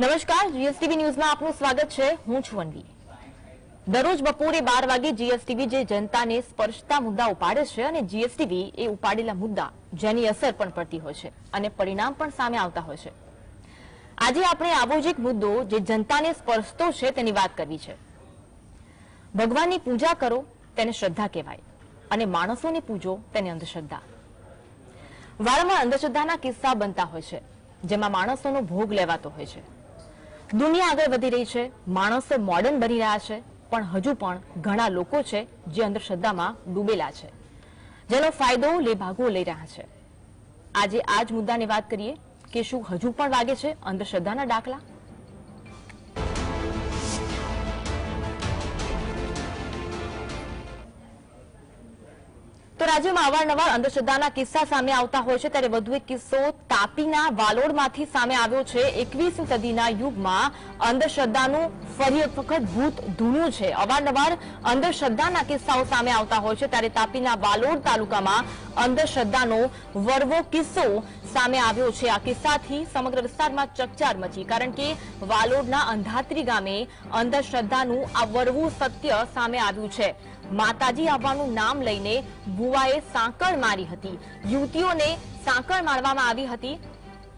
નમસ્કાર જીએસટીવી ન્યૂઝમાં આપનું સ્વાગત છે. હું છું અનવી. દરરોજ બપોરે બાર વાગે જીએસટીવી જે જનતાને સ્પર્શતા મુદ્દા ઉપાડે છે અને જીએસટીવી એ ઉપાડેલા મુદ્દા જેની અસર પણ પડતી હોય છે અને પરિણામ પણ સામે આવતા હોય છે. આજે આપણે આવો જ એક મુદ્દો જે જનતાને સ્પર્શતો છે તેની વાત કરવી છે. ભગવાનની પૂજા કરો, તેને શ્રદ્ધા કહેવાય અને માણસોને પૂજો, તેને અંધશ્રદ્ધા. વારંવાર અંધશ્રદ્ધાના કિસ્સા બનતા હોય છે, જેમાં માણસોનો ભોગ લેવાતો હોય છે. દુનિયા આગળ વધી રહી છે, માણસો મોડર્ન બની રહ્યા છે, પણ હજુ પણ ઘણા લોકો છે જે અંધશ્રદ્ધામાં ડૂબેલા છે. જેનો ફાયદો લેભાગો લઈ રહ્યા છે. આજે આ જ મુદ્દાની વાત કરીએ કે શું હજુ પણ વાગે છે અંધશ્રદ્ધાના દાખલા? રાજ્યમાં અવારનવાર અંધશ્રદ્ધાના કિસ્સા સામે આવતા હોય છે, ત્યારે વધુ એક કિસ્સો તાપીના વાલોડમાંથી સામે આવ્યો છે. એકવીસમી સદીના યુગમાં અંધશ્રદ્ધાનું ફરી એક વખત ભૂત ધૂણ્યું છે. અવારનવાર અંધશ્રદ્ધાના કિસ્સાઓ સામે આવતા હોય છે, ત્યારે તાપીના વાલોડ તાલુકામાં અંધશ્રદ્ધાનો વરવો કિસ્સો સામે આવ્યો છે. આ કિસ્સાથી સમગ્ર વિસ્તારમાં ચકચાર મચી, કારણ કે વાલોડના અંધાત્રી ગામે અંધશ્રદ્ધાનું આ વરવું સત્ય સામે આવ્યું છે. માતાજી આવવાનું નામ લઈને ભુવાએ સાંકળ મારી હતી. યુવતીઓને સાંકળ મારવામાં આવી હતી.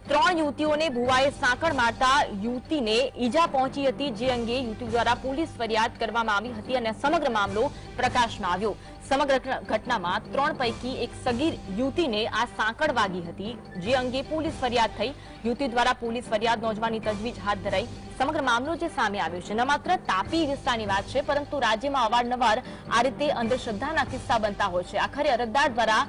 ત્રણ યુવતીઓને ભુવાએ સાંકળ મારતા યુવતીને ઈજા પહોંચી હતી, જે અંગે યુવતી દ્વારા પોલીસ ફરિયાદ કરવામાં આવી હતી અને સમગ્ર મામલો પ્રકાશમાં આવ્યો. સમગ્ર ઘટનામાં ત્રણ પૈકી એક સગીર યુવતીને આ સાંકળ વાગી હતી, જે અંગે પોલીસ ફરિયાદ થઈ. યુવતી દ્વારા પોલીસ ફરિયાદ નોંધવાની તજવીજ હાથ ધરાઈ. સમગ્ર મામલો જે સામે આવ્યો છે, ન માત્ર તાપી વિસ્તારની વાત છે, પરંતુ રાજ્યમાં અવારનવાર આ રીતે અંધશ્રદ્ધાના કિસ્સા બનતા હોય છે. આખરે અરજદાર દ્વારા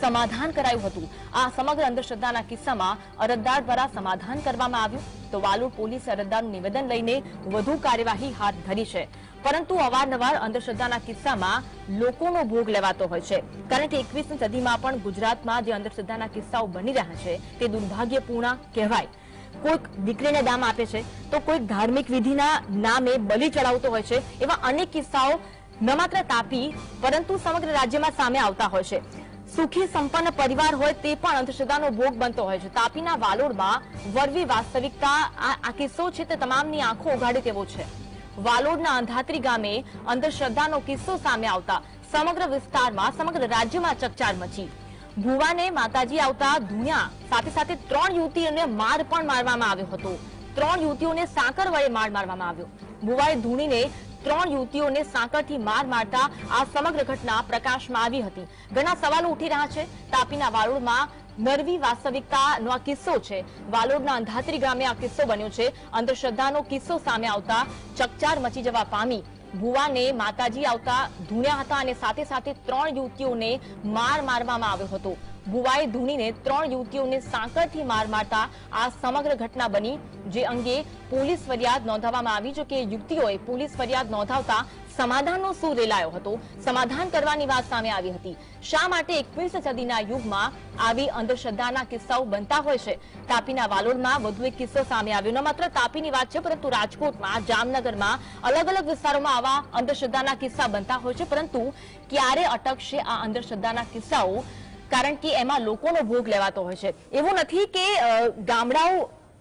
સમાધાન કરાયું હતું. આ સમગ્ર અંધશ્રદ્ધાના કિસ્સામાં અરજદાર દ્વારા સમાધાન કરવામાં આવ્યું. તો વાલુડ પોલીસે અરજદારનું નિવેદન લઈને વધુ કાર્યવાહી હાથ ધરી છે. પરંતુ અવારનવાર અંધશ્રદ્ધાના કિસ્સામાં લોકોનો ભોગ લેવાતો હોય છે. કારણ કે એકવીસમી સદીમાં પણ ગુજરાતમાં જે અંધશ્રદ્ધાના કિસ્સાઓ બની રહ્યા છે, તે દુર્ભાગ્યપૂર્ણ કહેવાય. કોઈક દીકરીને દામ આપે છે, તો કોઈક ધાર્મિક વિધિના નામે બલિ ચડાવતો હોય છે, એવા અનેક કિસ્સાઓ ન માત્ર તાપી, પરંતુ સમગ્ર રાજ્યમાં સામે આવતા હોય છે. સુખી સંપન્ન પરિવાર હોય તે પણ અંધશ્રદ્ધાનો ભોગ બનતો હોય છે. તાપીના વાલોડમાં વરવી વાસ્તવિકતા, આ કિસ્સો છે તે તમામની આંખો ઉઘાડે તેવો છે. વાલોડના અંધાત્રી ગામે અંધશ્રદ્ધાનો કિસ્સો સામે આવતા સમગ્ર વિસ્તારમાં, સમગ્ર રાજ્યમાં ચકચાર મચી. ભુવાને માતાજી આવતા ધુણ્યા, સાથે સાથે ત્રણ યુવતીઓને માર પણ મારવામાં આવ્યો હતો. ત્રણ યુવતીઓને સાંકર વડે માર મારવામાં આવ્યો. ભુવાએ ધૂણીને ત્રણ યુવતીઓને સાંકળથી માર મારતા આ સમગ્ર ઘટના પ્રકાશમાં આવી હતી. ઘણા સવાલો ઉઠી રહ્યા છે. તાપીના વાલોડમાં નરવી વાસ્તવિકતાનો આ કિસ્સો છે. વાલોડના અંધાત્રી ગામે આ કિસ્સો બન્યો છે. અંધશ્રદ્ધાનો કિસ્સો સામે આવતા ચકચાર મચી જવા પામી ભુવાને માતાજી આવતા ધૂણ્યા હતા અને સાથે સાથે ત્રણ યુવતીઓને માર મારવામાં આવ્યો હતો. ભુવાએ ધૂણીને ત્રણ યુવતીઓને સાંકળથી માર મારતા આ સમગ્ર ઘટના બની, જે અંગે પોલીસ ફરિયાદ નોંધાવવામાં આવી જો કે યુવતીઓએ પોલીસ ફરિયાદ નોંધાવતા સમાધાનનો સૂર રેલાયો હતો. સમાધાન કરવાની વાત સામે આવી હતી. શા માટે એકવીસ સદીના યુગમાં આવી અંધશ્રદ્ધાના કિસ્સાઓ બનતા હોય છે? તાપીના વાલોડમાં વધુ એક કિસ્સો સામે આવ્યો. ન માત્ર તાપીની વાત છે, પરંતુ રાજકોટમાં, જામનગરમાં અલગ અલગ વિસ્તારોમાં આવા અંધશ્રદ્ધાના કિસ્સા બનતા હોય છે. પરંતુ ક્યારે અટકશે આ અંધશ્રદ્ધાના કિસ્સાઓ? કારણ કે એમાં લોકોનો ભોગ લેવાતો હોય છે. એવું નથી કે ગામડાઓ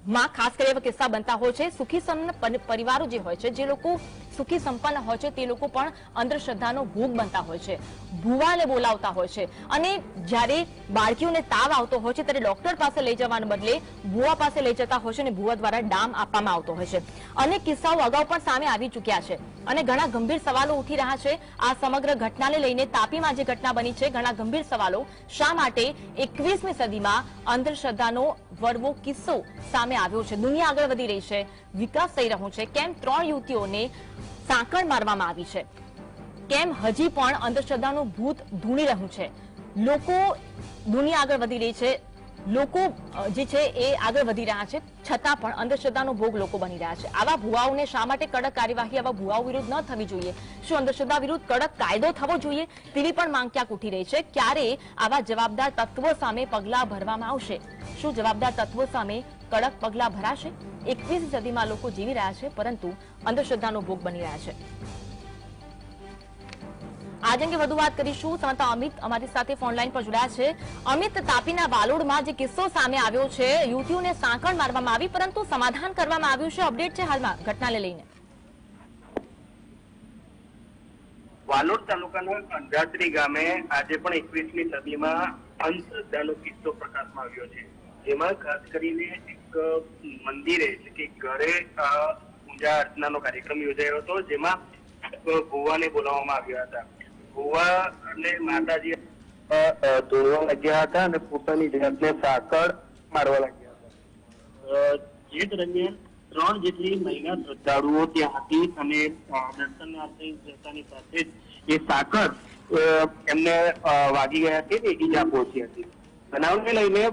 માં ખાસ એવા કિસ્સા બનતા હોય છે. સુખી સંપન્ન પરિવારો જે હોય છે, જે લોકો સુખી સંપન્ન હોય છે, તે લોકો પણ અંધશ્રદ્ધાનો ભોગ બનતા હોય છે, ભુવાને બોલાવતા હોય છે. અને જ્યારે બાળકીઓને તાવ આવતો હોય છે, ત્યારે ડોક્ટર પાસે લઈ જવાને બદલે ભુવા પાસે લઈ જતા હોય છે અને ભુવા દ્વારા ડામ આપવામાં આવતો હોય છે. અનેક કિસ્સાઓ અગાઉ પણ સામે આવી ચૂક્યા છે. અને ઘણા ગંભીર સવાલો ઉઠી રહ્યા છે. આ સમગ્ર ઘટનાને લઈને તાપીમાં જે ઘટના બની છે, ઘણા ગંભીર સવાલો. શા માટે એકવીસમી સદીમાં અંધશ્રદ્ધાનો વરવો કિસ્સો સામે આવ્યો છે? દુનિયા આગળ વધી રહી છે. વિકાસ થઈ રહ્યો છે. કેમ ત્રણ યુવતીઓને સાંકળ મારવામાં આવી છે? કેમ હજી પણ અંધશ્રદ્ધાનું ભૂત ધૂણી રહ્યું છે? લોકો દુનિયા આગળ વધી રહી છે. લોકો જે છે એ આગળ વધી રહ્યા છે. છતાં પણ અંધશ્રદ્ધાનો ભોગ લોકો બની રહ્યા છે. આવા ભુવાઓને શા માટે કડક કાર્યવાહી, આવા ભુવાઓ વિરુદ્ધ ન થવી જોઈએ? શું અંધશ્રદ્ધા વિરુદ્ધ કડક કાયદો થવો જોઈએ? તેવી પણ માંગ ક્યાંક ઉઠી રહી છે. ક્યારે આવા જવાબદાર તત્વો સામે પગલાં ભરવામાં આવશે? શું જવાબદાર તત્વો સામે કડક પગલા ભરાશે, એકવીસ સદીમાં લોકો જીવી રહ્યા છે, પરંતુ અંધશ્રદ્ધાનો ભોગ બની રહ્યા છે. આજ અંગે વધુ વાત કરીશું. સમતા અમિત અમારી સાથે ફોનલાઈન પર જોડાયા છે. અમિત, તાપીના બાલોડમાં જે કિસ્સો સામે આવ્યો છે, યુવતીઓને સાંકળ મારવામાં આવી, પરંતુ સમાધાન કરવામાં આવ્યું છે. અપડેટ છે હાલમાં ઘટનાને લઈને. વાલોડ તાલુકાના અંધાત્રી ગામે આજે પણ એકવીસમી સદીમાં અંધશ્રદ્ધાનો કિસ્સો પ્રકાશમાં આવ્યો છે. જેમાં ખાસ કરીને એક મંદિરે એટલે કે ઘરે પૂજા અર્ચનાનો કાર્યક્રમ યોજાયો હતો, જેમાં ગોવાને બોલાવવામાં આવ્યા હતા. ગોવા અને માતાજી ધોળવા લાગ્યા હતા અને પોતાની જાતને સાકળ મારવા લાગ્યા હતા. જે દરમિયાન ત્રણ જેટલી મહિલા શ્રદ્ધાળુઓ ત્યાં હતી અને દર્શનાર્થે જતાની સાથે જ એ સાકર એમને વાગી ગયા હતી ને ઈજા પહોંચી હતી. બનાવને લઈને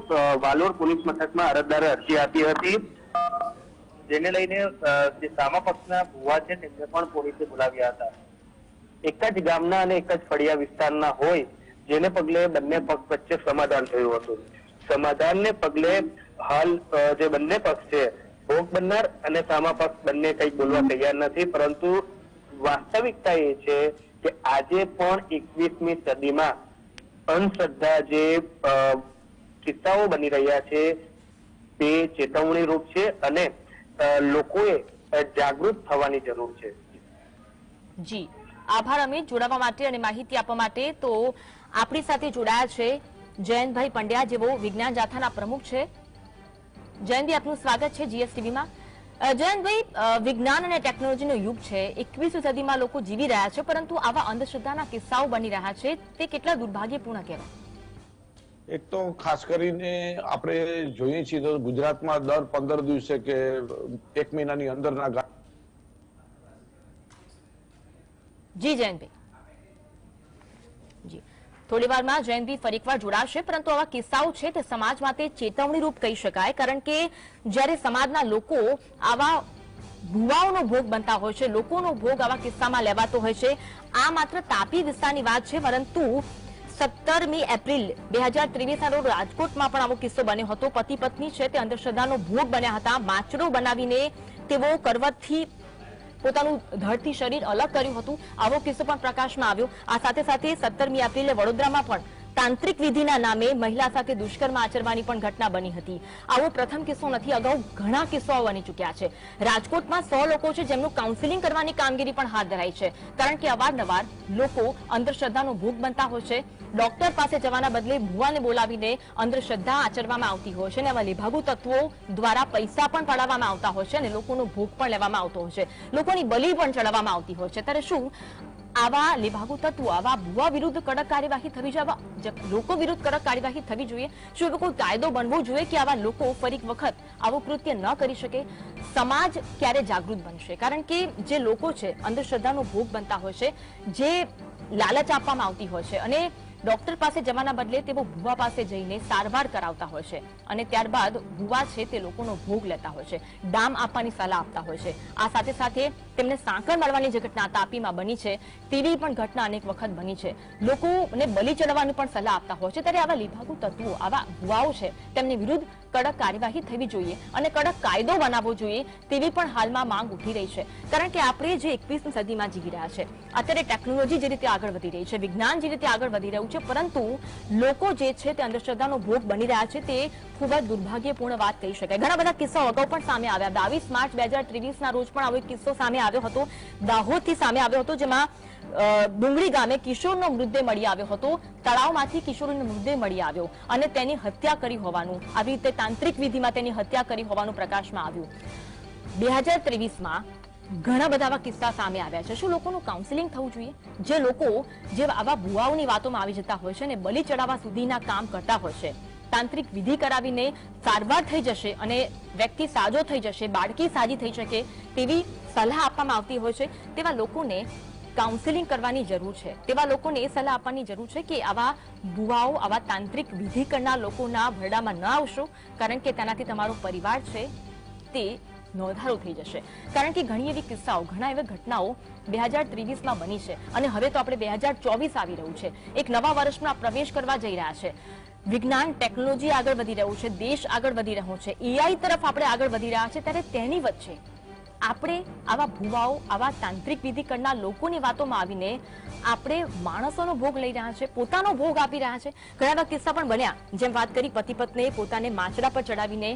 વાલોડ પોલીસ મથકમાં અરજદારે અરજી આપી હતી. જેને લઈને જે સામા પક્ષના ભુવા છે તેમને પણ પોલીસે બોલાવ્યા હતા. એક જ ગામના અને એક જ ફળિયા વિસ્તારના હોય જેને પગલે બંને પક્ષ વચ્ચે સમાધાન થયું હતું. સમાધાનને પગલે હાલ જે બંને પક્ષ છે ભોગ બનનાર અને સામા પક્ષ બંને કંઈક બોલવા તૈયાર નથી પરંતુ વાસ્તવિકતા એ છે કે આજે પણ એકવીસમી સદીમાં અંધશ્રદ્ધા જે કિસ્સાઓ બની રહ્યા છે, તે ચેતવણી રૂપ છે અને લોકોએ જાગૃત થવાની જરૂર છે. જી. આભાર અમિત જોડાવા માટે અને માહિતી આપવા માટે. તો આપણી સાથે જોડાયા છે જયંતભાઈ પંડ્યા, જેઓ વિજ્ઞાન જાથાના પ્રમુખ છે. જયંતભાઈ, આપનું સ્વાગત છે જીએસટીવીમાં જયંતભાઈ વિજ્ઞાન અને ટેકનોલોજીનો યુગ છે. એકવીસમી સદીમાં લોકો જીવી રહ્યા છે પરંતુ આવા અંધશ્રદ્ધાના કિસ્સાઓ બની રહ્યા છે. તે કેટલા દુર્ભાગ્યપૂર્ણ કહેવાય? એક તો ખાસ કરીને આપણે જોઈએ છીએ તો ગુજરાતમાં દર પંદર દિવસે કે એક મહિનાની અંદરના જી જયંતભાઈ. જી. થોડી જયંતિ ફરીકવાર જોડાશે, પરંતુ આવા કિસ્સાઓ છે તે સમાજ માટે ચેતવણી રૂપ કહી શકાય, કારણ કે જ્યારે સમાજના લોકો આવા ભુવાઓનો ભોગ બનતા હોય છે, લોકોનો ભોગ આવા કિસ્સામાં લેવાતો હોય છે. આ માત્ર તાપી વિસ્તારની વાત છે, પરંતુ સત્તરમી એપ્રિલ બે હજાર ત્રેવીસના રોજ રાજકોટમાં પણ આવો કિસ્સો બન્યો હતો. પતિ પત્ની છે તે અંધશ્રદ્ધાનો ભોગ બન્યા હતા. માચડો બનાવીને તેઓ કરવતથી પોતાનું ધડથી શરીર અલગ કર્યું હતું. આવો કિસ્સો પણ પ્રકાશમાં આવ્યો. આ સાથે સાથે સત્તરમી એપ્રિલે વડોદરામાં પણ તાંત્રિક વિધિના નામે મહિલા સાથે દુષ્કર્મ આચરવાની પણ ઘટના બની હતી. આવો પ્રથમ કિસ્સો નથી, અગાઉ ઘણા કિસ્સાઓ બની ચૂક્યા છે. રાજકોટમાં સો લોકો છે જેમનું કાઉન્સિલિંગ કરવાની કામગીરી પણ હાથ ધરાઈ છે. કારણ કે અવારનવાર લોકો અંધશ્રદ્ધાનો ભોગ બનતા હોય છે. ડોક્ટર પાસે જવાના બદલે ભુવાને બોલાવીને અંધશ્રદ્ધા આચરવામાં આવતી હોય છે અને એવા લેભાગુ તત્વો દ્વારા પૈસા પણ પડાવવામાં આવતા હોય છે અને લોકોનો ભોગ પણ લેવામાં આવતો હોય છે. લોકોની બલી પણ ચડાવવામાં આવતી હોય છે. ત્યારે શું આવા લેભાગુ તત્વો, આવા ભુવા વિરુદ્ધ કડક કાર્યવાહી થવી જોઈએ લોકો વિરુદ્ધ કડક કાર્યવાહી થવી જોઈએ. શું એવો કોઈ કાયદો બનવો જોઈએ કે આવા લોકો ફરી વખત આવું કૃત્ય ન કરી શકે? સમાજ ક્યારે જાગૃત બનશે? કારણ કે જે લોકો છે, અંધશ્રદ્ધાનો ભોગ બનતા હોય છે, જે લાલચ આપવામાં આવતી હોય છે અને ડોક્ટર પાસે જવાના બદલે તેઓ ભુવા પાસે જઈને સારવાર કરાવતા હોય છે અને ત્યારબાદ ભુવા છે તે લોકોનો ભોગ લેતા હોય છે. ડામ આપવાની સલાહ આપતા હોય છે. આ સાથે સાથે તેમને સાંકળ મારવાની જે ઘટના તાપીમાં બની છે, તેવી પણ ઘટના અનેક વખત બની છે. લોકોને બલી ચડવાની પણ સલાહ આપતા હોય છે, ત્યારે આવા લીભાગુ તત્વો, આવા ભુવાઓ છે, તેમની વિરુદ્ધ કડક કાર્યવાહી થવી જોઈએ અને કડક કાયદો બનાવવો જોઈએ, તેવી પણ હાલમાં માંગ ઉઠી રહી છે. કારણ કે આપણે જે એકવીસમી સદીમાં જીવી રહ્યા છે, અત્યારે ટેકનોલોજી જે રીતે આગળ વધી રહી છે, વિજ્ઞાન જે રીતે આગળ વધી રહ્યું છે, પરંતુ લોકો જે છે તે અંધશ્રદ્ધાનો ભોગ બની રહ્યા છે, તે ખૂબ જ દુર્ભાગ્યપૂર્ણ વાત કહી શકાય. ઘણા બધા કિસ્સાઓ અગાઉ પણ સામે આવ્યા. બાવીસ માર્ચ બે હજાર ત્રેવીસના રોજ પણ આવો કિસ્સો સામે આવ્યો આવ્યો હતો. ડુંગળી ગામે કિશોરનો મૃતદેહ મળી આવ્યો હતો. તળાવમાંથી કિશોરનો મૃતદેહ મળી આવ્યો અને તેની હત્યા કરી હોવાનું, આવી રીતે તાંત્રિક વિધિમાં તેની હત્યા કરી હોવાનું પ્રકાશમાં આવ્યું. બે હજાર ત્રેવીસમાં ઘણા બધા આવા કિસ્સા સામે આવ્યા છે. શું લોકોનું કાઉન્સિલિંગ થવું જોઈએ? જે લોકો જે આવા ભુવાઓની વાતોમાં આવી જતા હોય છે અને બલી ચડાવવા સુધીના કામ કરતા હોય છે. તાંત્રિક વિધિ કરાવીને સારવાર થઈ જશે અને વ્યક્તિ સાજો થઈ જશે, બાળકી સાજી થઈ શકે તેવી સલાહ આપવામાં આવતી હોય છે. તેવા લોકોને કાઉન્સેલિંગ કરવાની જરૂર છે. તેવા લોકોને એ સલાહ આપવાની જરૂર છે કે આવા ભુવાઓ, આવા તાંત્રિક વિધિ કરનાર લોકોના ભરડામાં ન આવશો, કારણ કે તેનાથી તમારો પરિવાર છે તે નોંધારો થઈ જશે. કારણ કે ઘણી એવી કિસ્સાઓ, ઘણા એવી ઘટનાઓ બે હજાર ત્રેવીસમાં બની છે અને હવે તો આપણે બે હજાર ચોવીસ આવી રહ્યું છે. એક નવા વર્ષમાં પ્રવેશ કરવા જઈ રહ્યા છે. વિજ્ઞાન ટેકનોલોજી આગળ વધી રહ્યું છે, દેશ આગળ વધી રહ્યો છે. એઆઈ તરફ આપણે આગળ વધી રહ્યા છે ત્યારે તેની વચ્ચે આપણે આવા ભુવાઓ, આવા તાંત્રિક વિધિ કરનાર લોકોની વાતોમાં આવીને આપણે માણસોનો ભોગ લઈ રહ્યા છે, પોતાનો ભોગ આપી રહ્યા છે. ઘણા એવા કિસ્સા પણ બન્યા. જેમ વાત કરી પતિ પત્નીએ પોતાને માચડા પર ચડાવીને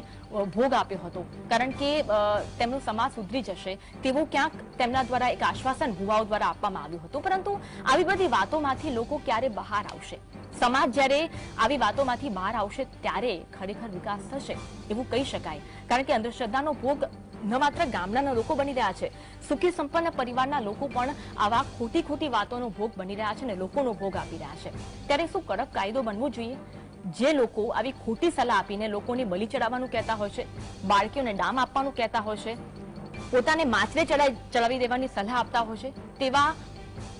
ભોગ આપ્યો હતો. કારણ કે તેમનો સમાજ સુધરી જશે, તેવું ક્યાંક તેમના દ્વારા એક આશ્વાસન ભૂવાઓ દ્વારા આપવામાં આવ્યું હતું. પરંતુ આવી બધી વાતોમાંથી લોકો ક્યારે બહાર આવશે? સમાજ જ્યારે આવી વાતોમાંથી બહાર આવશે, ત્યારે ખરેખર વિકાસ થશે, એવું કહી શકાય. કારણ કે અંધશ્રદ્ધાનો ભોગ ન માત્ર ગામડાના લોકો બની રહ્યા છે, સુખી સંપન્ન પરિવારના લોકો પણ આવા ખોટી ખોટી વાતોનો ભોગ બની રહ્યા છે અને લોકોનો ભોગ આપી રહ્યા છે. ત્યારે શું કડક કાયદો બનવો જોઈએ? જે લોકો આવી ખોટી સલાહ આપીને લોકોને બલી ચડાવવાનું કહેતા હોય છે, બાળકીઓને ડામ આપવાનું કહેતા હોય છે, પોતાને માછલે ચડાવી દેવાની સલાહ આપતા હોય છે, તેવા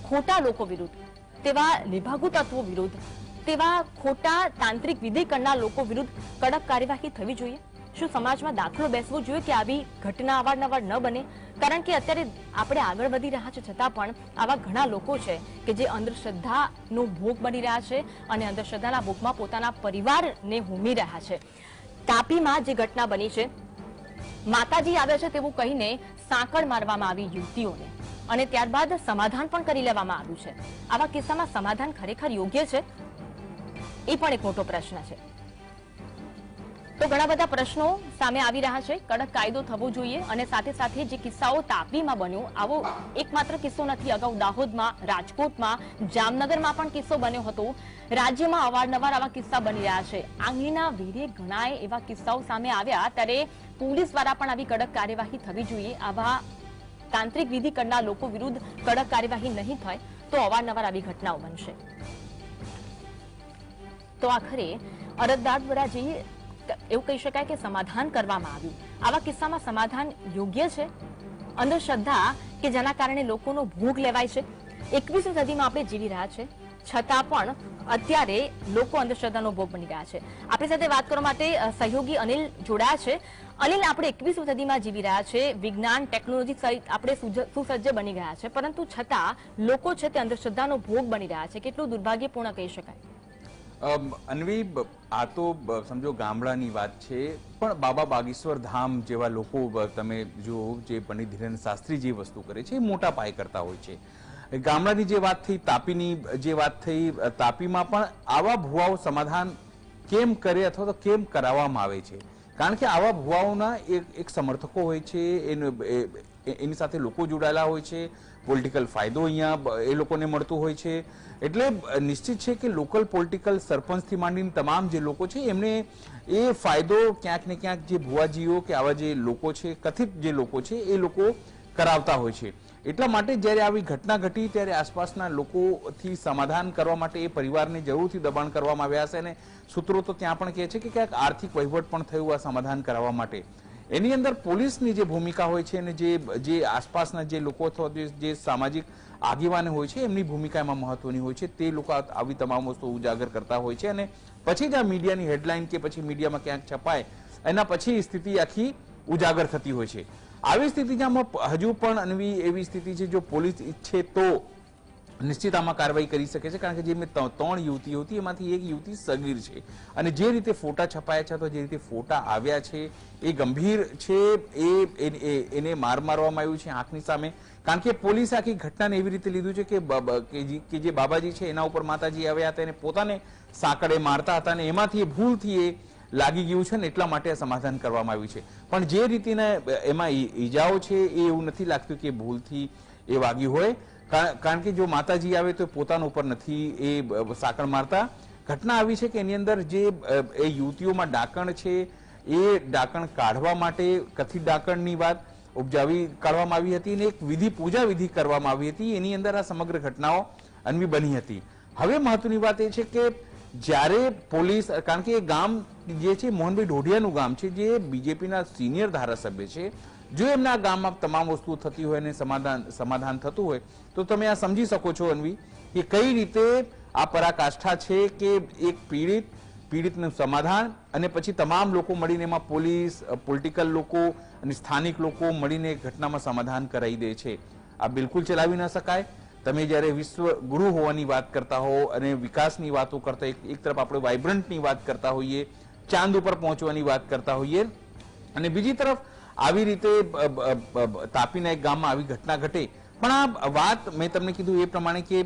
ખોટા લોકો વિરુદ્ધ, તેવા નિભાગુ તત્વો વિરુદ્ધ, તેવા ખોટા તાંત્રિક વિધિ કરનાર લોકો વિરુદ્ધ કડક કાર્યવાહી થવી જોઈએ? શું સમાજમાં દાખલો બેસવો જોઈએ કે આવી ઘટના અવારનવાર ન બને? કારણ કે અત્યારે આપણે આગળ વધી રહ્યા છે, છતાં પણ આવા ઘણા લોકો છે કે જે અંધશ્રદ્ધાનો ભોગ બની રહ્યા છે અને અંધશ્રદ્ધાના ભોગમાં પોતાના પરિવારને હોમી રહ્યા છે. તાપીમાં જે ઘટના બની છે, માતાજી આવે છે તેવું કહીને સાંકળ મારવામાં આવી યુવતીઓને અને ત્યારબાદ સમાધાન પણ કરી લેવામાં આવ્યું છે. આવા કિસ્સામાં સમાધાન ખરેખર યોગ્ય છે? એ પણ એક મોટો પ્રશ્ન છે. તો ઘણા બધા પ્રશ્નો સામે આવી રહ્યા છે. કડક કાયદો થવો જોઈએ અને સાથે સાથે જે કિસ્સાઓ તાપીમાં બન્યો, આવો એકમાત્ર કિસ્સો નથી. અગાઉ દાહોદમાં, રાજકોટમાં, જામનગરમાં પણ કિસ્સો બન્યો હતો. રાજ્યમાં અવારનવાર આવા કિસ્સા બની રહ્યા છે. આંગળીના વીરે ઘણાએ એવા કિસ્સાઓ સામે આવ્યા, ત્યારે પોલીસ દ્વારા પણ આવી કડક કાર્યવાહી થવી જોઈએ. આવા તાંત્રિક વિધિ કરનાર લોકો વિરુદ્ધ કડક કાર્યવાહી નહીં થાય, તો અવારનવાર આવી ઘટનાઓ બનશે. તો આખરે અરજદાર દ્વારા જે એવું કહી શકાય કે સમાધાન કરવામાં આવ્યું. આવા કિસ્સામાં સમાધાન યોગ્ય છે? અંધશ્રદ્ધા કે જેના કારણે લોકોનો ભોગ લેવાય છે? એકવીસમી સદીમાં આપણે જીવી રહ્યા છે. છતાં પણ અત્યારે લોકો અંધશ્રદ્ધાનો ભોગ બની રહ્યા છે. આપણી સાથે વાત કરવા માટે સહયોગી અનિલ જોડાયા છે. અનિલ, આપણે એકવીસમી સદીમાં જીવી રહ્યા છે. વિજ્ઞાન, ટેકનોલોજી સહિત આપણે સુસજ્જ બની ગયા છે. પરંતુ છતાં લોકો છે તે અંધશ્રદ્ધાનો ભોગ બની રહ્યા છે. કેટલું દુર્ભાગ્યપૂર્ણ કહી શકાય? અન્વી આ તો સમજો ગામડાની વાત છે, પણ બાબા બાગેશ્વર ધામ જેવા લોકો તમે જો જે પંડિત ધીરેન્દ્ર શાસ્ત્રી જે વસ્તુ કરે છે, એ મોટા પાયે કરતા હોય છે. ગામડાની જે વાત થઈ, તાપીની જે વાત થઈ તાપીમાં પણ આવા ભુવાઓ સમાધાન કેમ કરે અથવા તો કેમ કરાવવામાં આવે છે? કારણ કે આવા ભુવાઓના એક એક સમર્થકો હોય છે એનું સાથે લોકો જોડાયેલા હોય છે પોલિટિકલ ફાયદો અહીંયા એ લોકોને મળતો હોય છે. એટલે નિશ્ચિત છે કે લોકલ પોલિટિકલ સરપંચથી માંડીને તમામ જે લોકો છે, એમને એ ફાયદો ક્યાંક ને ક્યાંક જે ભુવાજીઓ કે આવા જે લોકો છે, કથિત જે લોકો છે, એ લોકો કરાવતા હોય છે. એટલા માટે જ્યારે આવી ઘટના ઘટી, ત્યારે આસપાસના લોકોથી સમાધાન કરવા માટે એ પરિવારને જરૂરથી દબાણ કરવામાં આવ્યા હશે અને સૂત્રો તો ત્યાં પણ કહે છે કે ક્યાંક આર્થિક વહીવટ પણ થયું આ સમાધાન કરાવવા માટે. એની અંદર પોલીસની જે ભૂમિકા હોય છે અને જે જે આસપાસના જે લોકો અથવા જે- સામાજિક આગેવાન હોય છે, એમની ભૂમિકા એમાં મહત્વની હોય છે. તે લોકો આવી તમામ વસ્તુ ઉજાગર કરતા હોય છે અને પછી જ આ મીડિયાની હેડલાઇન કે પછી મીડિયામાં ક્યાંક છપાય, એના પછી સ્થિતિ આખી ઉજાગર થતી હોય છે. આવી સ્થિતિમાં હજુ પણ અનવી એવી સ્થિતિ છે જો પોલીસ ઈચ્છે તો નિશ્ચિત આમાં કાર્યવાહી કરી શકે છે, કારણ કે જે મેં ત્રણ યુવતીઓ હતી, એમાંથી એક યુવતી સગીર છે. અને જે રીતે ફોટા છપાયા છે અથવા જે રીતે ફોટા આવ્યા છે, એ ગંભીર છે, એ એને માર મારવામાં આવ્યું છે આંખની સામે. કારણ કે પોલીસ આખી ઘટનાને એવી રીતે લીધું છે કે કે જે- બાબાજી છે એના ઉપર માતાજી આવ્યા હતા, એને પોતાને સાંકળે મારતા હતા અને એમાંથી એ ભૂલથી એ લાગી ગયું છે ને એટલા માટે આ સમાધાન કરવામાં આવ્યું છે. પણ જે રીતેના, એમાં ઈજાઓ છે એ એવું નથી લાગતું કે ભૂલથી એ વાગી હોય. કારણ કે જો માતાજી આવે તો પોતાના ઉપર નથી એ સાકળ મારતા. ઘટના આવી છે કે એની અંદર જે એ યુવતીઓમાં ડાકણ છે, એ ડાકણ કાઢવા માટે કથિત ડાકણની વાત ઉપજાવી કાઢવામાં આવી હતી અને એક વિધિ, પૂજા વિધિ કરવામાં આવી હતી. એની અંદર આ સમગ્ર ઘટનાઓ અન્વી બની હતી. હવે મહત્વની વાત એ છે કે જ્યારે પોલીસ, કારણ કે એ ગામ જે છે મોહનભાઈ ઢોઢિયાનું ગામ છે, જે બીજેપીના સિનિયર ધારાસભ્ય છે જો એમના ગામમાં તમામ વસ્તુઓ થતી હોય અને સમાધાન સમાધાન થતું હોય, તો તમે આ સમજી શકો છો, અન્વી, કે કઈ રીતે આ પરાકાષ્ઠા છે કે એક પીડિત, પીડિતનું સમાધાન અને પછી તમામ લોકો મળીને એમાં પોલીસ પોલિટિકલ લોકો અને સ્થાનિક લોકો મળીને ઘટનામાં સમાધાન કરાવી દે છે. આ બિલકુલ ચલાવી ન શકાય. તમે જ્યારે વિશ્વ ગુરુ હોવાની વાત કરતા હો અને વિકાસની વાતો કરતા, એક તરફ આપણે વાઇબ્રન્ટની વાત કરતા હોઈએ, ચાંદ ઉપર પહોંચવાની વાત કરતા હોઈએ અને બીજી તરફ આવી રીતે તાપીના એક ગામમાં આવી ઘટના ઘટે. પણ આ વાત મેં તમને કીધું એ પ્રમાણે કે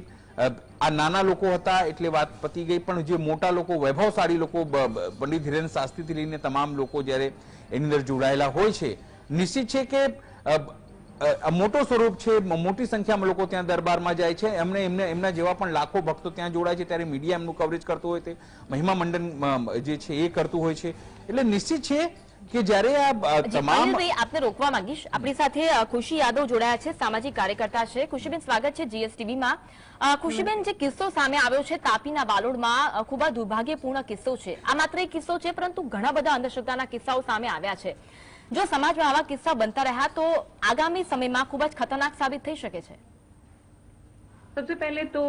આ નાના લોકો હતા એટલે વાત પતી ગઈ, પણ જે મોટા લોકો, વૈભવશાળી લોકો પંડિત હિરેન શાસ્ત્રીથી લઈને તમામ લોકો જ્યારે એની અંદર જોડાયેલા હોય છે, નિશ્ચિત છે કે મોટો સ્વરૂપ છે મોટી સંખ્યામાં લોકો ત્યાં દરબારમાં જાય છે. એમને એમને, એમના જેવા પણ લાખો ભક્તો ત્યાં જોડાય છે. ત્યારે મીડિયા એમનું કવરેજ કરતું હોય તે મહિમા મંડન જે છે એ કરતું હોય છે. એટલે નિશ્ચિત છે કે જ્યારે આ તમામ આપને રોકવા માંગીશ. આપણી સાથે ખુશી યાદવ જોડાયા છે સામાજિક કાર્યકર્તા છે. ખુશીબેન સ્વાગત છે જીએસટીવીમાં. ખુશીબેન જે કિસ્સો સામે આવ્યો છે તાપીના વાલોડમાં ખૂબ જ દુર્ભાગ્યપૂર્ણ કિસ્સો છે. આ માત્ર એક કિસ્સો છે પરંતુ ઘણા બધા અંધશ્રદ્ધાના કિસ્સાઓ સામે આવ્યા છે. જો સમાજમાં આવા કિસ્સા બનતા રહ્યા તો આગામી સમયમાં ખૂબ જ ખતરનાક સાબિત થઈ શકે છે. સૌથી પહેલે તો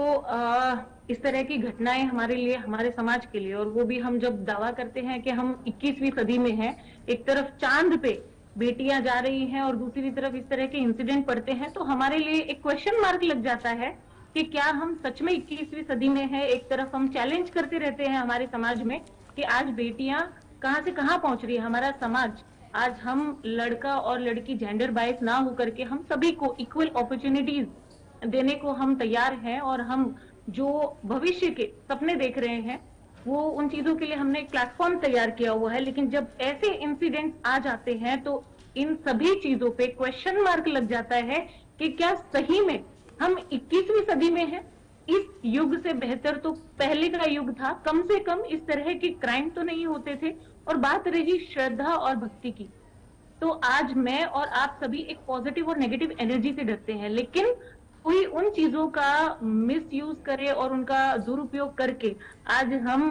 इस तरह की घटनाएँ हमारे लिए, हमारे समाज के लिए, और वो भी हम जब दावा करते हैं कि हम 21वीं सदी में हैं, एक तरफ़ चाँद पे बेटियाँ जा रही हैं और दूसरी तरफ़ इस तरह के इंसिडेंट पड़ते हैं तो हमारे लिए एक क्वेश्चन मार्क लग जाता है कि क्या हम सच में 21वीं सदी में हैं? एक तरफ़ हम चैलेंज करते रहते हैं हमारे समाज में कि आज बेटियाँ कहाँ से कहाँ पहुँच रही है? हमारा समाज, आज हम लड़का और लड़की जेंडर बायस ना होकर के हम सभी को इक्वल अपॉर्चुनिटीज़ देने को हम तैयार हैं और हम जो भविष्य के सपने देख रहे हैं, वो उन चीज़ों के लिए हमने एक प्लेटफॉर्म तैयार किया हुआ है। लेकिन जब ऐसे इंसिडेंट्स आ जाते हैं तो इन सभी चीज़ों पे क्वेश्चन मार्क लग जाता है कि क्या सही में हम 21वीं सदी में हैं? इस युग से बेहतर तो पहले का युग था। कम से कम इस तरह के क्राइम तो नहीं होते थे। और बात रही श्रद्धा और भक्ति की। तो आज मैं और आप सभी एक पॉजिटिव और नेगेटिव एनर्जी से डरते हैं। लेकिन कोई उन चीज़ों का मिस यूज़ करे और उनका दुरुपयोग करके आज हम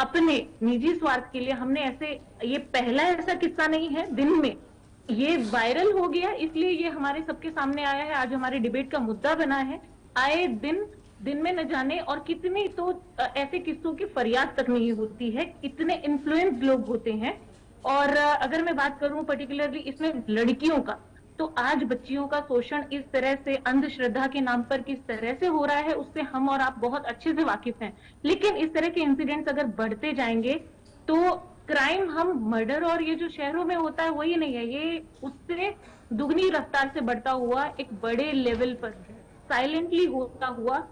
अपने निजी स्वार्थ के लिए हमने ऐसे, ये पहला ऐसा किस्सा नहीं है दिन में। ये वायरल हो गया, इसलिए ये हमारे सबके सामने आया है। आज हमारे डिबेट का मुद्दा बना है। आए दिन दिन में न जाने और कितने तो ऐसे किस्सों की फरियाद तक नहीं होती है। इतने इन्फ्लुएंस लोग होते हैं। और अगर मैं बात करूँ पर्टिकुलरली इसमें लड़कियों का तो आज बच्चियों का शोषण इस तरह से अंधश्रद्धा के नाम पर किस तरह से हो रहा है उससे हम और आप बहुत अच्छे से वाकिफ हैं। लेकिन इस तरह के इंसिडेंट्स अगर बढ़ते जाएँगे तो क्राइम हम मर्डर और ये जो शहरों में होता है, वही नहीं है। ये उससे दुगनी रफ्तार से बढ़ता हुआ एक बड़े लेवल पर साइलेंटली होता हुआ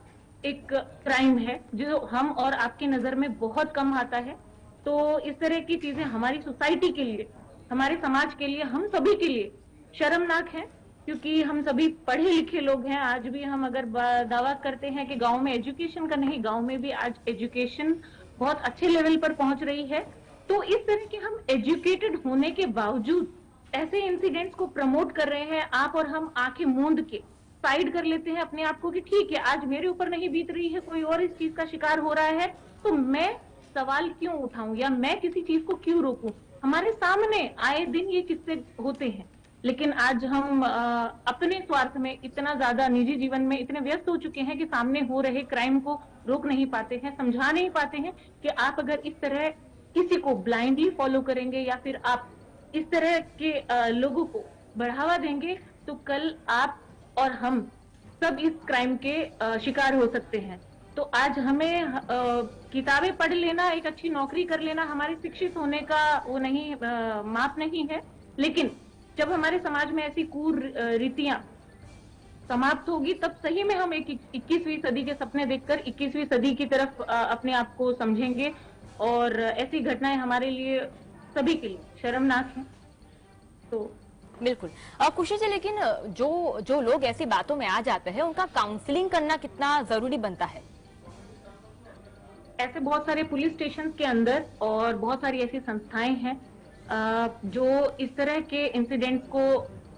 एक क्राइम है, जो हम और आपकी नज़र में बहुत कम आता है। तो इस तरह की चीज़ें हमारी सोसाइटी के लिए, हमारे समाज के लिए, हम सभी के लिए शर्मनाक है, क्योंकि हम सभी पढ़े लिखे लोग हैं। आज भी हम अगर दावा करते हैं कि गाँव में एजुकेशन का नहीं, गाँव में भी आज एजुकेशन बहुत अच्छे लेवल पर पहुँच रही है। तो इस तरह के हम एजुकेटेड होने के बावजूद ऐसे इंसिडेंट्स को प्रमोट कर रहे हैं, आप और हम आँखें मूंद के साइड कर लेते हैं अपने आप को कि ठीक है, आज मेरे ऊपर नहीं बीत रही है, कोई और इस चीज़ का शिकार हो रहा है तो मैं सवाल क्यों उठाऊं या मैं किसी चीज़ को क्यों रोकूं? हमारे सामने आए दिन ये किस्से होते हैं। लेकिन आज हम अपने स्वार्थ में इतना ज़्यादा निजी जीवन में इतने व्यस्त हो चुके हैं कि सामने हो रहे क्राइम को रोक नहीं पाते हैं, समझा नहीं पाते हैं कि आप अगर इस तरह किसी को ब्लाइंडली फॉलो करेंगे या फिर आप इस तरह के लोगों को बढ़ावा देंगे तो कल आप और हम सब इस क्राइम के शिकार हो सकते हैं। तो आज हमें किताबें पढ़ लेना, एक अच्छी नौकरी कर लेना, हमारे शिक्षित होने का वो नहीं माप नहीं है, लेकिन जब हमारे समाज में ऐसी कुर अ, रीतियाँ समाप्त होगी तब सही में हम एक इक्कीसवीं सदी के सपने देखकर इक्कीसवीं सदी की तरफ़ अपने आप को समझेंगे और ऐसी घटनाएँ हमारे लिए सभी के लिए शर्मनाक है। तो बिल्कुल। खुशी जी लेकिन जो जो लोग ऐसी बातों में आ जाते हैं उनका काउंसलिंग करना कितना ज़रूरी बनता है? ऐसे बहुत सारे पुलिस स्टेशन के अंदर और बहुत सारी ऐसी संस्थाएँ हैं जो इस तरह के इंसिडेंट्स को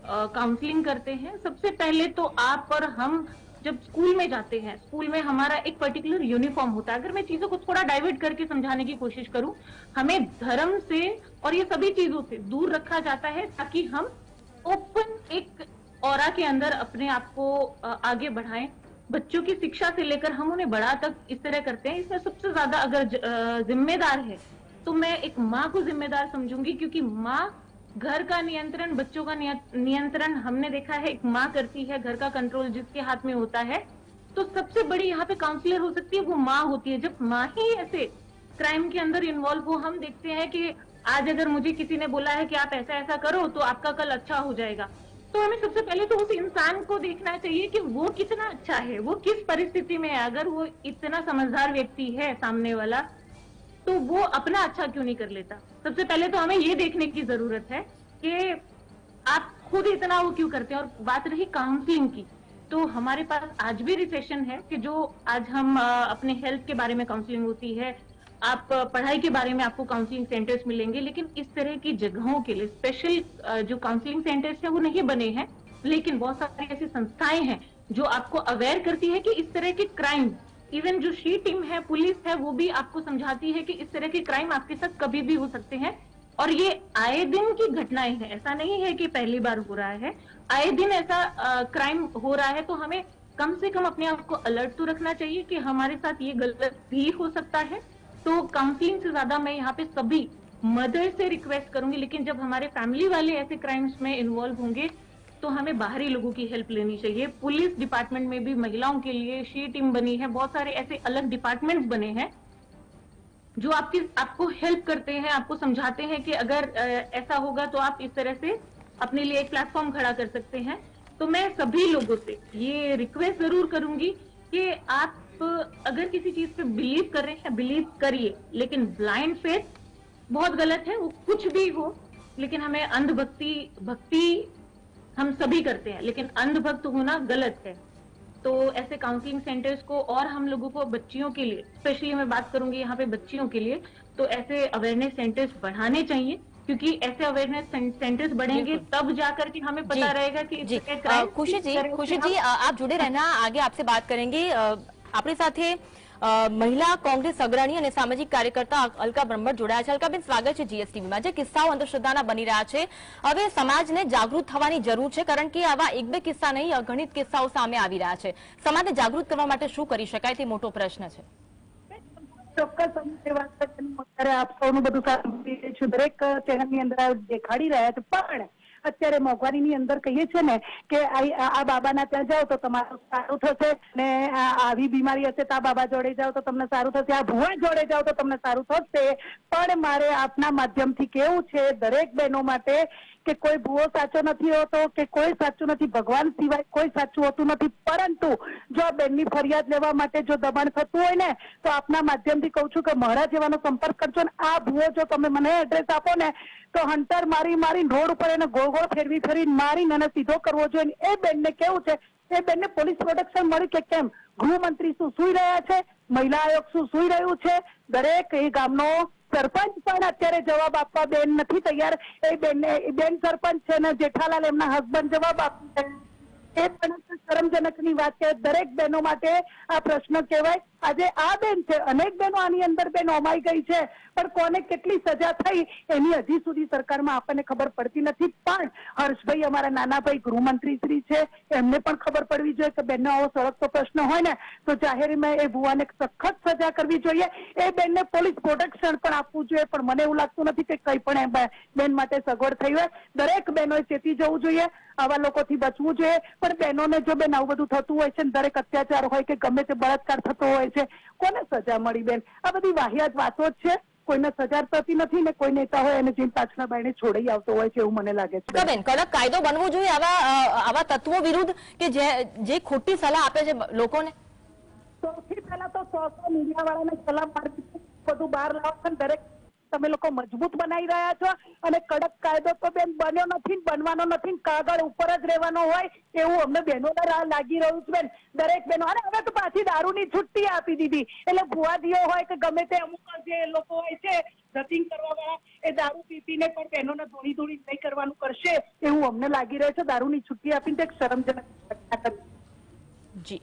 काउंसलिंग करते हैं, सबसे पहले तो आप और हम जब स्कूल में जाते हैं स्कूल में हमारा एक पर्टिकुलर यूनिफॉर्म होता है। अगर मैं चीज़ों को थोड़ा डाइवर्ट करके समझाने की कोशिश करूँ, हमें धर्म से और ये सभी चीज़ों से दूर रखा जाता है ताकि हम ओपन एक और के अंदर अपने आप को आगे बढ़ाएँ। बच्चों की शिक्षा से लेकर हम उन्हें बड़ा तक इस तरह करते हैं। इसमें सबसे ज़्यादा अगर जिम्मेदार है तो मैं एक माँ को जिम्मेदार समझूँगी, क्योंकि माँ घर का नियंत्रण, बच्चों का नियंत्रण हमने देखा है, एक माँ करती है, घर का कंट्रोल जिसके हाथ में होता है तो सबसे बड़ी यहाँ पे काउंसलर हो सकती है, वो माँ होती है। जब माँ ही ऐसे क्राइम के अंदर इन्वॉल्व हो, हम देखते हैं कि आज अगर मुझे किसी ने बोला है कि आप ऐसा ऐसा करो तो आपका कल अच्छा हो जाएगा। तो हमें सबसे पहले तो उस इंसान को देखना चाहिए कि वो कितना अच्छा है, वो किस परिस्थिति में है। अगर वो इतना समझदार व्यक्ति है सामने वाला तो वो अपना अच्छा क्यों नहीं कर लेता? सबसे पहले तो हमें ये देखने की ज़रूरत है कि आप खुद इतना वो क्यों करते हैं? और बात रही काउंसलिंग की तो हमारे पास आज भी रिसेशन है कि जो आज हम अपने हेल्थ के बारे में काउंसलिंग होती है, आप पढ़ाई के बारे में आपको काउंसलिंग सेंटर्स मिलेंगे, लेकिन इस तरह की जगहों के लिए स्पेशल जो काउंसलिंग सेंटर्स है, वो नहीं बने हैं, लेकिन बहुत सारी ऐसी संस्थाएँ हैं जो आपको अवेयर करती है कि इस तरह के क्राइम इवन जो शी टीम है पुलिस है, वो भी आपको समझाती है कि इस तरह के क्राइम आपके साथ कभी भी हो सकते हैं। और ये आए दिन की घटनाएँ हैं। ऐसा नहीं है कि पहली बार हो रहा है। आए दिन ऐसा क्राइम हो रहा है तो हमें कम से कम अपने आप को अलर्ट तो रखना चाहिए कि हमारे साथ ये गलत भी हो सकता है। तो काउंसलिंग से ज़्यादा मैं यहाँ पे सभी मदर से रिक्वेस्ट करूँगी, लेकिन जब हमारे फैमिली वाले ऐसे क्राइम्स में इन्वॉल्व होंगे तो हमें बाहरी लोगों की हेल्प लेनी चाहिए। पुलिस डिपार्टमेंट में भी महिलाओं के लिए शी टीम बनी है। बहुत सारे ऐसे अलग डिपार्टमेंट्स बने हैं, जो आपकी, आपको हेल्प करते हैं, आपको समझाते हैं कि अगर ऐसा होगा तो आप इस तरह से अपने लिए एक प्लेटफॉर्म खड़ा कर सकते हैं। तो मैं सभी लोगों से ये रिक्वेस्ट ज़रूर करूँगी कि आप, अगर किसी चीज़ पे बिलीव कर रहे हैं बिलीव करिए। लेकिन ब्लाइंड फेथ बहुत गलत है, वो कुछ भी हो, लेकिन हमें अंधभक्ति, भक्ति हम सभी करते हैं लेकिन अंधभक्त होना गलत है। तो ऐसे काउंसलिंग सेंटर्स को और हम लोगों को बच्चियों के लिए स्पेशली मैं बात करूँगी यहाँ पे बच्चियों के लिए तो ऐसे अवेयरनेस सेंटर्स बढ़ाने चाहिए क्योंकि ऐसे अवेयरनेस सेंटर्स बढ़ेंगे तब जाकर के हमें पता रहेगा कि खुशी जी खुशी जी आप जुड़े रहना आगे आपसे बात करेंगे। अपने साथ મહિલા કોંગ્રેસ અગ્રણી અને સામાજિક કાર્યકર્તા અલકા બ્રહ્મભટ્ટ જોડાયા છે. અલકાબેન, સ્વાગત છે જીએસટીવીમાં જે કિસ્સાઓ અંધશ્રદ્ધાના બની રહ્યા છે. હવે સમાજને જાગૃત થવાની જરૂર છે, કારણ કે આવા એક બે કિસ્સા નહીં અગણિત કિસ્સાઓ સામે આવી રહ્યા છે. સમાજને જાગૃત કરવા માટે શું કરી શકાય તે મોટો પ્રશ્ન છે. ચોક્કસ અત્યારે આપ સૌનું બધું સાંભળી છું દરેક ચેનલની અંદર દેખાડી રહ્યા છે. પણ અત્યારે મોંઘવારીની અંદર કહીએ છીએ ને કે આ બાબાના ત્યાં જાઓ તો તમારું સારું થશે ને આવી બીમારી હશે તો આ બાબા જોડે જાઓ તો તમને સારું થશે, આ ભુવા જોડે જાઓ તો તમને સારું થશે. પણ મારે આપના માધ્યમથી કેવું છે દરેક બહેનો માટે કે કોઈ ભૂવો સાચો નથી હોતો, કે કોઈ સાચું નથી, ભગવાન સિવાય કોઈ સાચું હોતું નથી. પરંતુ જો આ બેનની ફરિયાદ લેવા માટે જો દબાણ થતું હોય ને, તો આપના માધ્યમથી કહું છું કે મારા જેવાનો સંપર્ક કરજો ને. આ ભૂવો જો તમે મને એડ્રેસ આપો ને, તો હંટર મારી મારી રોડ ઉપર એને ગોળ ગોળ ફેરવી ફેરવી મારીને એને સીધો કરવો જોઈએ એ બેનને કેવું છે? એ બેનને પોલીસ પ્રોટેક્શન મળી કે કેમ? ગૃહમંત્રી શું સુઈ રહ્યા છે? મહિલા આયોગ શું સુઈ રહ્યું છે? દરેક એ ગામનો સરપંચ પણ અત્યારે જવાબ આપવા બેન નથી તૈયાર. એ બેન બેન સરપંચ છે ને જેઠાલાલ એમના હસબન્ડ જવાબ આપશે એ પણ શરમજનકની વાત છે. દરેક બહેનો માટે આ પ્રશ્ન કહેવાય. આજે આ બેન છે, અનેક બહેનો આની અંદર બેન ઓમાઈ ગઈ છે, પણ કોને કેટલી સજા થઈ એની હજી સુધી સરકારમાં આપણને ખબર પડતી નથી. પણ હર્ષભાઈ અમારા નાનાભાઈ ગૃહમંત્રી શ્રી છે, એમને પણ ખબર પડવી જોઈએ કે બેનનો આવો સળગતો પ્રશ્ન હોય ને, તો જાહેરમાં એ ભુવાને સખત સજા કરવી જોઈએ. એ બેનને પોલીસ પ્રોટેક્શન પણ આપવું જોઈએ, પણ મને એવું લાગતું નથી કે કઈ પણ બેન માટે સગવડ થઈ હોય. દરેક બહેનોએ ચેતી જવું જોઈએ, આવા લોકોથી બચવું જોઈએ. પણ બહેનોને જો બેન આવું બધું થતું હોય છે ને, દરેક અત્યાચાર હોય કે ગમે તે બળાત્કાર થતો હોય કોને સજા મળી બેન? આ બધી વાહિયાત વાતો જ છે. કોઈને સજા થતી નથી ને કોઈ નેતા હોય એને જેમ પાછળ બાયણે છોડાઈ આવતો હોય છે એવું મને લાગે છે. બેન. કડક કાયદો બનવો જોઈએ આવા આવા તત્વો વિરુદ્ધ કે જે જે ખોટી સલાહ આપે છે લોકોને? સૌથી પહેલા તો સો સો મીડિયા વાળાને સલાહ પાડવી બધું બહાર લાવો દરેક તમે લોકો મજબૂત બનાવી રહ્યા છો અને કડક કાયદો તો બેન બન્યો નથી, બનવાનો નથી, કાગળ ઉપર જ રહેવાનો હોય એવું અમને બહેનોને રાહ લાગી રહ્યું છે બેન. દરેક બહેનો અને હવે તો પાછી દારૂની છુટ્ટી આપી દીધી. એટલે ભુવાદીઓ હોય કે ગમે તે અમુક જે લોકો હોય છે ધતિંગ કરવા વાળા એ દારૂ પી પીને પણ બહેનોને ધોળી ધોળી નહીં કરવાનું કરશે એવું અમને લાગી રહ્યું છે. દારૂની છુટ્ટી આપીને એક શરમજનક જી.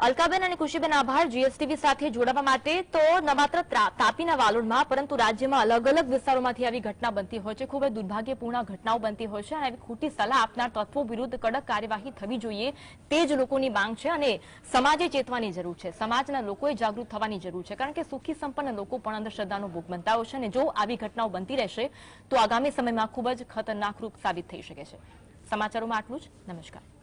અલકાબેન અને ખુશીબેન આભાર. જીએસટીવી સાથે જોડાવા માટે તો ન માત્ર ત્રા- તાપીના વાલોડમાં, પરંતુ રાજ્યમાં અલગ અલગ વિસ્તારોમાંથી આવી ઘટના બનતી હોય છે. ખૂબ જ દુર્ભાગ્યપૂર્ણ ઘટનાઓ બનતી હોય છે અને આવી ખોટી સલાહ આપનાર તત્વો વિરુદ્ધ કડક કાર્યવાહી થવી જોઈએ. તે જ લોકોની માંગ છે અને સમાજે ચેતવાની જરૂર છે. સમાજના લોકોએ જાગૃત થવાની જરૂર છે. કારણ કે સુખી સંપન્ન લોકો પણ અંધશ્રદ્ધાનો ભોગ બનતા હોય છે અને જો આવી ઘટનાઓ બનતી રહેશે, તો આગામી સમયમાં ખૂબ જ ખતરનાક રૂપ સાબિત થઈ શકે છે. સમાચારોમાં આટલું જ. નમસ્કાર.